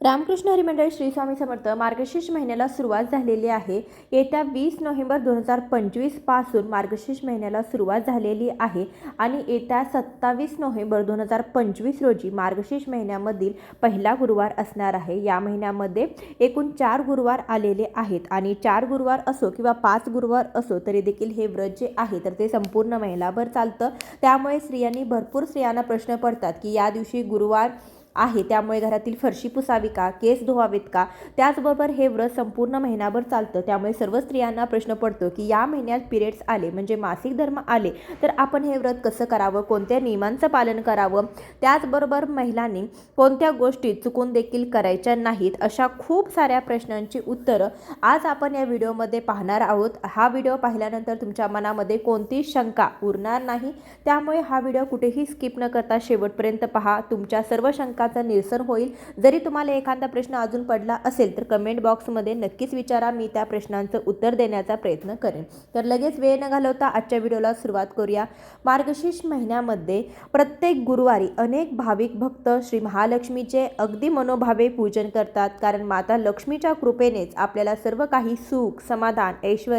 रामकृष्ण हरिमंडळ श्री स्वामी समर्थ मार्गशीर्ष महिन्याला सुरुवात झालेली आहे. येत्या वीस नोव्हेंबर दोन हजार पंचवीसपासून मार्गशीर्ष महिन्याला सुरुवात झालेली आहे आणि येत्या सत्तावीस नोव्हेंबर दोन हजार पंचवीस रोजी मार्गशीर्ष महिन्यामधील पहिला गुरुवार असणार आहे. या महिन्यामध्ये एकूण चार गुरुवार आलेले आहेत आणि चार गुरुवार असो किंवा पाच गुरुवार असो तरी देखील हे व्रत जे आहे तर ते संपूर्ण महिनाभर चालतं. त्यामुळे स्त्रियांनी भरपूर स्त्रियांना प्रश्न पडतात की या दिवशी गुरुवार आहे. त्यामुळे घरातील फरशी पुसावी का? केस धुवावेत का? त्याचबरोबर हे व्रत संपूर्ण महिनाभर चालतं. त्यामुळे सर्व स्त्रियांना प्रश्न पडतो की या महिन्यात पिरियड्स आले म्हणजे मासिक धर्म आले तर आपण हे व्रत कसं करावं? कोणत्या नियमांचं पालन करावं? त्याचबरोबर महिलांनी कोणत्या गोष्टी चुकून देखील करायच्या नाहीत? अशा खूप साऱ्या प्रश्नांची उत्तरं आज आपण या व्हिडिओमध्ये पाहणार आहोत. हा व्हिडिओ पाहिल्यानंतर तुमच्या मनामध्ये कोणती शंका उरणार नाही? त्यामुळे हा व्हिडिओ कुठेही स्किप न करता शेवटपर्यंत पहा. तुमच्या सर्व शंका प्रश्नाचं निरसन होईल. जरी तुम्हाला एखादा प्रश्न अजून पडला असेल तर कमेंट बॉक्समध्ये नक्कीच विचारा. मी त्या प्रश्नांचं उत्तर देण्याचा प्रयत्न करेन. तर लगेच वेळ न घालवता आजच्या व्हिडिओला सुरुवात करूया. मार्गशीर्ष महिन्यामध्ये प्रत्येक गुरुवारी अनेक भाविक भक्त श्री महालक्ष्मीचे अगदी मनोभावे पूजन करतात. कारण माता लक्ष्मीच्या कृपेनेच आपल्याला सर्व काही सुख समाधान ऐश्वर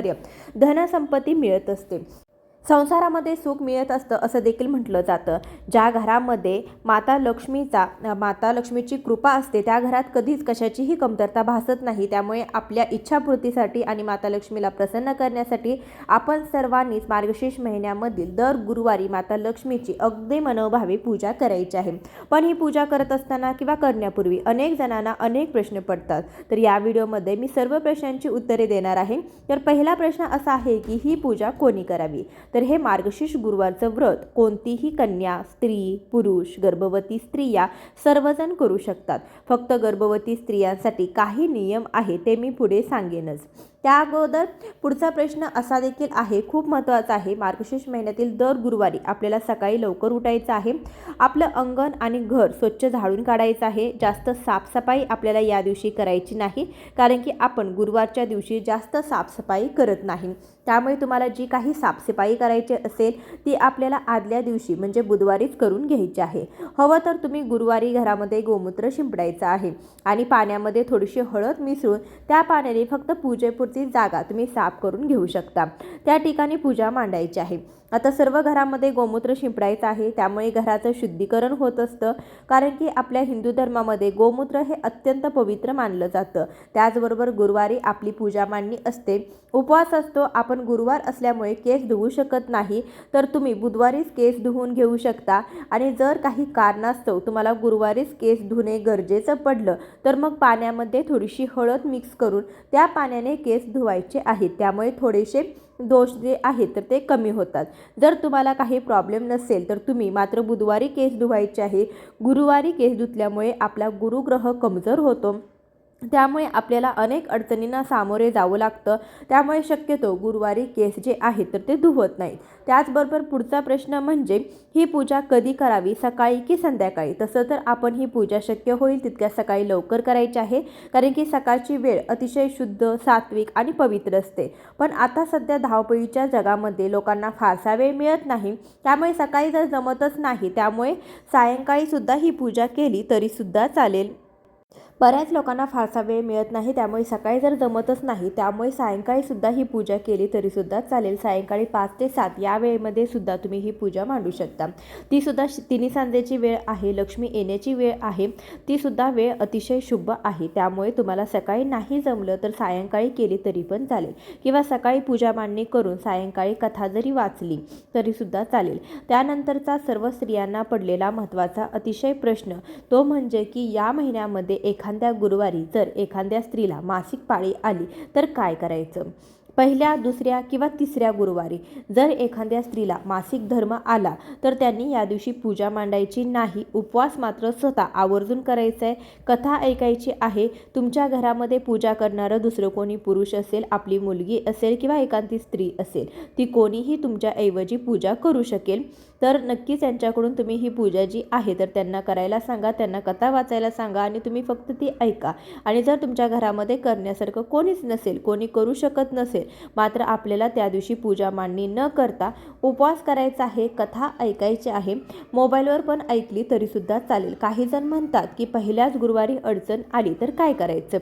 धनसंपत्ती मिळत असते. संसारामध्ये सुख मिळत असतं असं देखील म्हटलं जातं. ज्या घरामध्ये माता लक्ष्मीचा माता लक्ष्मीची कृपा असते त्या घरात कधीच कशाचीही कमतरता भासत नाही. त्यामुळे आपल्या इच्छापूर्तीसाठी आणि माता लक्ष्मीला प्रसन्न करण्यासाठी आपण सर्वांनीच मार्गशीर्ष महिन्यामधील दर गुरुवारी माता लक्ष्मीची अगदी मनोभावे पूजा करायची आहे. पण ही पूजा करत असताना किंवा करण्यापूर्वी अनेक जणांना अनेक प्रश्न पडतात. तर या व्हिडिओमध्ये मी सर्व प्रश्नांची उत्तरे देणार आहे. तर पहिला प्रश्न असा आहे की ही पूजा कोणी करावी? तर तर हे मार्गशीर्ष गुरुवारचं व्रत. कोणतीही कन्या स्त्री पुरुष गर्भवती स्त्रिया सर्वजण करू शकतात. फक्त गर्भवती स्त्रियांसाठी काही नियम आहे ते मी पुढे सांगेनच. त्या अगोदर पुढचा प्रश्न असा देखील आहे. खूप महत्त्वाचा आहे. मार्गशीर्ष महिन्यातील दर गुरुवारी आपल्याला सकाळी लवकर उठायचं आहे. आपलं अंगण आणि घर स्वच्छ झाडून काढायचं आहे. जास्त साफसफाई आपल्याला या दिवशी करायची नाही. कारण की आपण गुरुवारच्या दिवशी जास्त साफसफाई करत नाही. त्यामुळे तुम्हाला जी काही साफसफाई करायची असेल ती आपल्याला आदल्या दिवशी म्हणजे बुधवारीच करून घ्यायची आहे. हवं तर तुम्ही गुरुवारी घरामध्ये गोमूत्र शिंपडायचं आहे. आणि पाण्यामध्ये थोडीशी हळद मिसळून त्या पाण्याने फक्त पूजेपुरती जागा तुम्ही साफ करून घेऊ शकता. त्या ठिकाणी पूजा मांडायची आहे. आता सर्व घरामध्ये गोमूत्र शिंपडायचं आहे त्यामुळे घराचं शुद्धीकरण होत असतं कारण की आपल्या हिंदू धर्मामध्ये गोमूत्र हे अत्यंत पवित्र मानलं जातं. त्याचबरोबर गुरुवारी आपली पूजा मांडणी असते. उपवास असतो आपण गुरुवार असल्यामुळे केस धुवू शकत नाही तर तुम्ही बुधवारीच केस धुवून घेऊ शकता. आणि जर काही कारणास्तव तुम्हाला गुरुवारीच केस धुणे गरजेचं पडलं तर मग पाण्यामध्ये थोडीशी हळद मिक्स करून त्या पाण्याने केस धुवायचे आहेत. त्यामुळे थोडेसे दोष जे आहेत तर ते कमी होतात. जर तुम्हाला काही प्रॉब्लेम नसेल तर तुम्ही मात्र बुधवारी केस धुवायचे आहे. गुरुवारी केस धुतल्यामुळे आपला गुरुग्रह कमजोर होतो. त्यामुळे आपल्याला अनेक अडचणींना सामोरे जावं लागतं. त्यामुळे शक्यतो गुरुवारी केस जे आहेत तर ते धुवत नाहीत. त्याचबरोबर पुढचा प्रश्न म्हणजे ही पूजा कधी करावी सकाळी की संध्याकाळी? तसं तर आपण ही पूजा शक्य होईल तितक्या सकाळी लवकर करायची आहे कारण की सकाळची वेळ अतिशय शुद्ध सात्विक आणि पवित्र असते. पण आता सध्या धावपळीच्या जगामध्ये लोकांना फारसा वेळ मिळत नाही त्यामुळे सकाळी जर जमतच नाही त्यामुळे सायंकाळीसुद्धा ही पूजा केली तरीसुद्धा चालेल. बऱ्याच लोकांना फारसा वेळ मिळत नाही त्यामुळे सकाळी जर जमतच नाही त्यामुळे सायंकाळी सुद्धा ही पूजा केली तरीसुद्धा चालेल. सायंकाळी पाच ते सात या वेळेमध्ये सुद्धा तुम्ही ही पूजा मांडू शकता. तीसुद्धा तिन्ही सांजेची वेळ आहे लक्ष्मी येण्याची वेळ आहे तीसुद्धा वेळ अतिशय शुभ आहे. त्यामुळे तुम्हाला सकाळी नाही जमलं तर सायंकाळी केली तरी पण चालेल. किंवा सकाळी पूजा मांडणी करून सायंकाळी कथा जरी वाचली तरीसुद्धा चालेल. त्यानंतरचा सर्व स्त्रियांना पडलेला महत्त्वाचा अतिशय प्रश्न तो म्हणजे की या महिन्यामध्ये एखाद्या गुरुवारी जर एखाद्या स्त्रीला मासिक पाळी आली तर काय करायचं? पहिल्या दुसऱ्या किंवा तिसऱ्या गुरुवारी. जर एखाद्या स्त्रीला मासिक धर्म आला तर त्यांनी या दिवशी पूजा मांडायची नाही उपवास मात्र स्वतः आवर्जून करायचा आहे कथा ऐकायची आहे तुमच्या घरामध्ये पूजा करणारं दुसरं कोणी पुरुष असेल आपली मुलगी असेल किंवा एखादी स्त्री असेल ती कोणीही तुमच्याऐवजी पूजा करू शकेल. तर नक्कीच त्यांच्याकडून तुम्ही ही पूजा जी आहे तर त्यांना करायला सांगा त्यांना कथा वाचायला सांगा आणि तुम्ही फक्त ती ऐका. आणि जर तुमच्या घरामध्ये करण्यासारखं कोणीच नसेल कोणी करू शकत नसेल मात्र आपल्याला त्या दिवशी पूजा मांडणी न करता उपवास करायचा आहे कथा ऐकायची आहे. मोबाईलवर पण ऐकली तरीसुद्धा चालेल. काही जण म्हणतात की पहिल्याच गुरुवारी अडचण आली तर काय करायचं?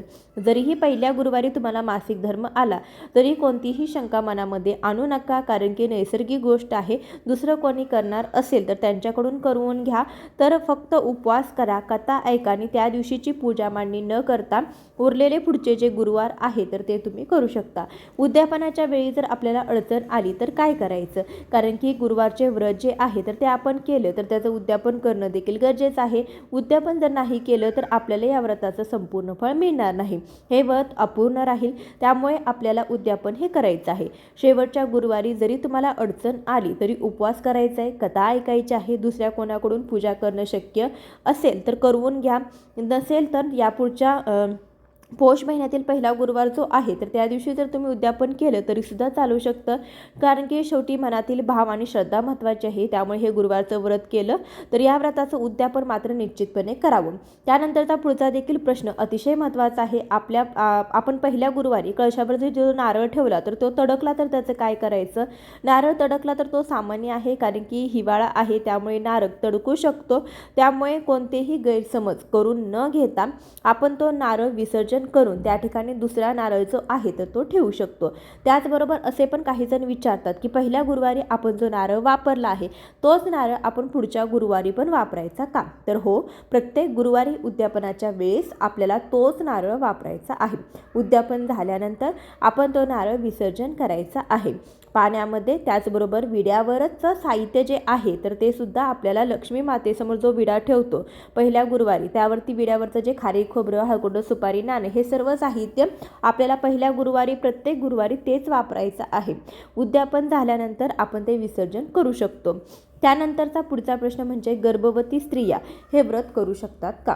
जरीही पहिल्या गुरुवारी तुम्हाला मासिक धर्म आला तरी कोणतीही शंका मनामध्ये आणू नका कारण की नैसर्गिक गोष्ट आहे. दुसरं कोणी करणार असेल तर त्यांच्याकडून करून घ्या. तर फक्त उपवास करा कथा ऐका आणि त्या दिवशीची पूजा मांडणी न करता उरलेले पुढचे जे गुरुवार आहे तर ते तुम्ही करू शकता. उद्यापनाच्या वेळी जर आपल्याला अडचण आली तर काय करायचं? कारण की गुरुवारचे व्रत जे आहे तर ते आपण केलं तर त्याचं उद्यापन करणं देखील गरजेचं आहे. उद्यापन जर नाही केलं तर आपल्याला या व्रताचं संपूर्ण फळ मिळणार नाही. हे व्रत अपूर्ण राहील त्यामुळे आपल्याला उद्यापन हे करायचं आहे. शेवटच्या गुरुवारी जरी तुम्हाला अडचण आली तरी उपवास करायचा आहे कथा ऐकायची आहे दुसऱ्या कोणाकडून पूजा करणं शक्य असेल तर करवून घ्या. नसेल तर यापुढच्या पौष महिन्यातील पहिला गुरुवार जो आहे तर त्या दिवशी जर तुम्ही उद्यापन केलं तरीसुद्धा चालू शकतं. कारण की शेवटी मनातील भाव आणि श्रद्धा महत्त्वाची आहे त्यामुळे हे गुरुवारचं व्रत केलं तर या व्रताचं उद्यापन मात्र निश्चितपणे करावं. त्यानंतरचा पुढचा देखील प्रश्न अतिशय महत्त्वाचा आहे. आपल्या आपण पहिल्या गुरुवारी कळशावर जर जो नारळ ठेवला तर तो तडकला तर त्याचं काय करायचं? नारळ तडकला तर तो सामान्य आहे कारण की हिवाळा आहे त्यामुळे नारळ तडकू शकतो. त्यामुळे कोणतेही गैरसमज करून न घेता आपण तो नारळ विसर्जन करून त्या ठिकाणी दुसरा नारळ जो आहे तर तो ठेवू शकतो. त्याचबरोबर असे पण काही जण विचारतात की पहिल्या गुरुवारी आपण जो नारळ वापरला आहे तोच नारळ आपण पुढच्या गुरुवारी पण वापरायचा का? तर हो प्रत्येक गुरुवारी उद्यापनाच्या वेळेस आपल्याला तोच नारळ वापरायचा आहे. उद्यापन झाल्यानंतर आपण तो नारळ विसर्जन करायचा आहे. पाण्यामध्ये त्याचबरोबर विड्यावरच साहित्य जे आहे तर ते सुद्धा आपल्याला लक्ष्मी मातेसमोर जो विडा ठेवतो पहिल्या गुरुवारी त्यावरती विड्यावरचं जे खारी खोबरं हळकुंड सुपारी नाणे हे सर्व साहित्य आपल्याला पहिल्या गुरुवारी प्रत्येक गुरुवारी तेच वापरायचं आहे. उद्यापन झाल्यानंतर आपण ते विसर्जन करू शकतो. त्यानंतरचा पुढचा प्रश्न म्हणजे गर्भवती स्त्रिया हे व्रत करू शकतात का?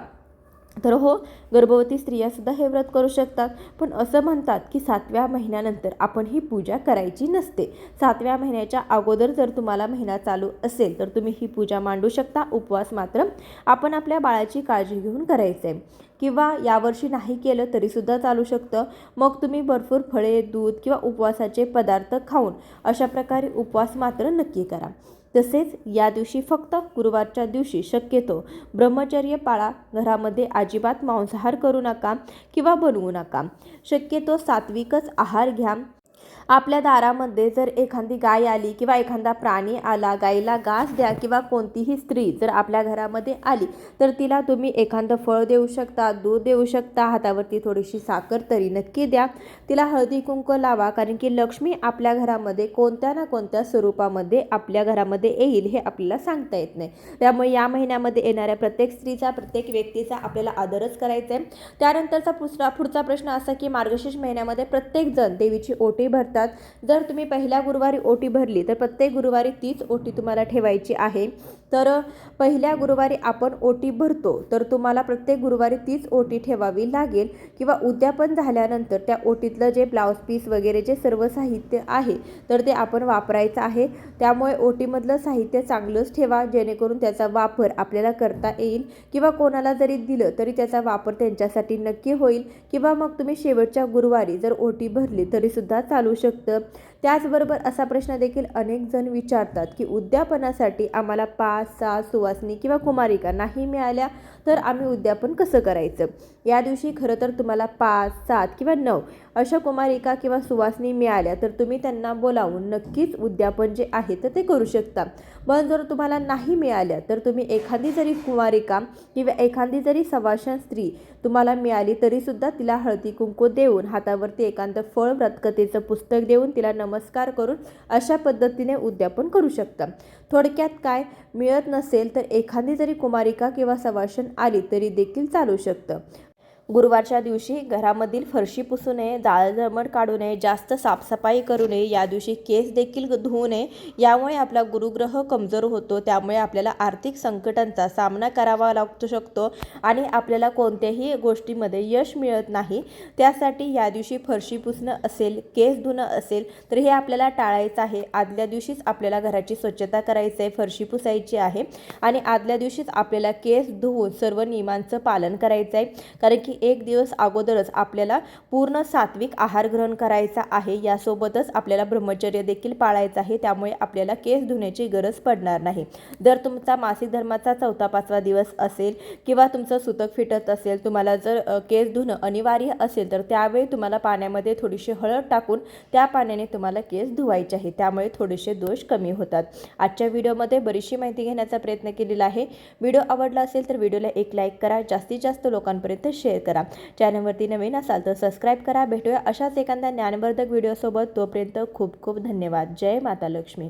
तर हो गर्भवती स्त्रियासुद्धा हे व्रत करू शकतात. पण असं म्हणतात की सातव्या महिन्यानंतर आपण ही पूजा करायची नसते. सातव्या महिन्याच्या अगोदर जर तुम्हाला महिना चालू असेल तर तुम्ही ही पूजा मांडू शकता. उपवास मात्र आपण आपल्या बाळाची काळजी घेऊन करायचं आहे किंवा यावर्षी नाही केलं तरीसुद्धा चालू शकतं. मग तुम्ही भरपूर फळे दूध किंवा उपवासाचे पदार्थ खाऊन अशा प्रकारे उपवास मात्र नक्की करा. तसेच या दिवशी फक्त गुरुवारच्या दिवशी शक्यतो ब्रह्मचर्य पाळा घरामध्ये अजिबात मांसाहार करू नका किंवा बनवू नका. शक्यतो सात्विकच आहार घ्या. आपल्या दारामध्ये जर एखादी गाय आली किंवा एखादा प्राणी आला गायीला घास द्या किंवा कोणतीही स्त्री जर आपल्या घरामध्ये आली तर तिला तुम्ही एखादं फळ देऊ शकता दूध देऊ शकता हातावरती थोडीशी साखर तरी नक्की द्या. तिला हळदी कुंकू लावा कारण की लक्ष्मी आपल्या घरामध्ये कोणत्या ना कोणत्या स्वरूपामध्ये आपल्या घरामध्ये येईल हे आपल्याला सांगता येत नाही. त्यामुळे या महिन्यामध्ये येणाऱ्या प्रत्येक स्त्रीचा प्रत्येक व्यक्तीचा आपल्याला आदरच करायचा आहे त्यानंतरचा पुसरा पुढचा प्रश्न असा की मार्गशीर्ष महिन्यामध्ये प्रत्येकजण देवीची ओटी भरतात. जर तुम्ही पहिल्या गुरुवारी ओटी भरली तर प्रत्येक गुरुवारी तीच ओटी तुम्हाला ठेवायची आहे. तर पहिल्या गुरुवारी आपण ओटी भरतो तर तुम्हाला प्रत्येक गुरुवारी तीच ओटी ठेवावी लागेल. किंवा उद्यापन झाल्यानंतर त्या ओटीतलं जे ब्लाऊज पीस वगैरे जे सर्व साहित्य आहे तर ते आपण वापरायचं आहे. त्यामुळे ओटीमधलं साहित्य चांगलंच ठेवा जेणेकरून त्याचा वापर आपल्याला करता येईल. किंवा कोणाला जरी दिलं तरी त्याचा वापर त्यांच्यासाठी नक्की होईल. किंवा मग तुम्ही शेवटच्या गुरुवारी जर ओटी भरली तरीसुद्धा चालू शकतं. त्याचबरोबर असा प्रश्न देखील अनेक जण विचारतात की उद्यापनासाठी आम्हाला पाच सहा सुवासनी किंवा कुमारिका नाही मिळाल्या तर आम्ही उद्यापन कसं करायचं? या दिवशी खरं तर तुम्हाला पाच सात किंवा नऊ अशा कुमारिका किंवा सुवासनी मिळाल्या तर तुम्ही त्यांना बोलावून नक्कीच उद्यापन जे आहे तर ते करू शकता. पण जर तुम्हाला नाही मिळाल्या तर तुम्ही एखादी जरी कुमारिका किंवा एखादी जरी सवाशन स्त्री तुम्हाला मिळाली तरीसुद्धा तिला हळदी कुंकू देऊन हातावरती एकांत फळ व्रतकथेचं पुस्तक देऊन तिला नम नमस्कार करून अशा पद्धतीने उद्यापन करू शकता. थोडक्यात काय? मिळत नसेल तर एखादी जरी कुमारिका किंवा सवाशन आली तरी देखील चालू शकतं. गुरुवारच्या दिवशी घरामधील फरशी पुसू नये जाळजमड काढू नये जास्त साफसफाई करू नये या दिवशी केस देखील धुवू नये. यामुळे आपला गुरुग्रह कमजोर होतो त्यामुळे आपल्याला आर्थिक संकटांचा सामना करावा लागू शकतो आणि आपल्याला कोणत्याही गोष्टीमध्ये यश मिळत नाही. त्यासाठी या दिवशी फरशी पुसणं असेल केस धुणं असेल तर हे आपल्याला टाळायचं आहे. आदल्या दिवशीच आपल्याला घराची स्वच्छता करायची आहे फरशी पुसायची आहे. आणि आदल्या दिवशीच आपल्याला केस धुवून सर्व नियमांचं पालन करायचं आहे कारण की एक दिवस अगोदरच आपल्याला पूर्ण सात्विक आहार ग्रहण करायचा आहे. यासोबतच आपल्याला ब्रह्मचर्य देखील पाळायचं आहे. त्यामुळे आपल्याला केस धुण्याची गरज पडणार नाही. जर तुमचा मासिक धर्माचा चौथा पाचवा दिवस असेल किंवा तुमचं सुतक फिटत असेल तुम्हाला जर केस धुणं अनिवार्य असेल तर त्यावेळी तुम्हाला पाण्यामध्ये थोडीशी हळद टाकून त्या पाण्याने तुम्हाला केस धुवायचे आहे. त्यामुळे थोडेसे दोष कमी होतात. आजच्या व्हिडिओमध्ये बरीचशी माहिती घेण्याचा प्रयत्न केलेला आहे. व्हिडिओ आवडला असेल तर व्हिडिओला एक लाईक करा. जास्तीत जास्त लोकांपर्यंत शेअर करा. चॅनलवरती नवीन असाल तर सबस्क्राईब करा. भेटूया अशाच एखाद्या ज्ञानवर्धक व्हिडिओसोबत तोपर्यंत खूप खूप धन्यवाद. जय माता लक्ष्मी.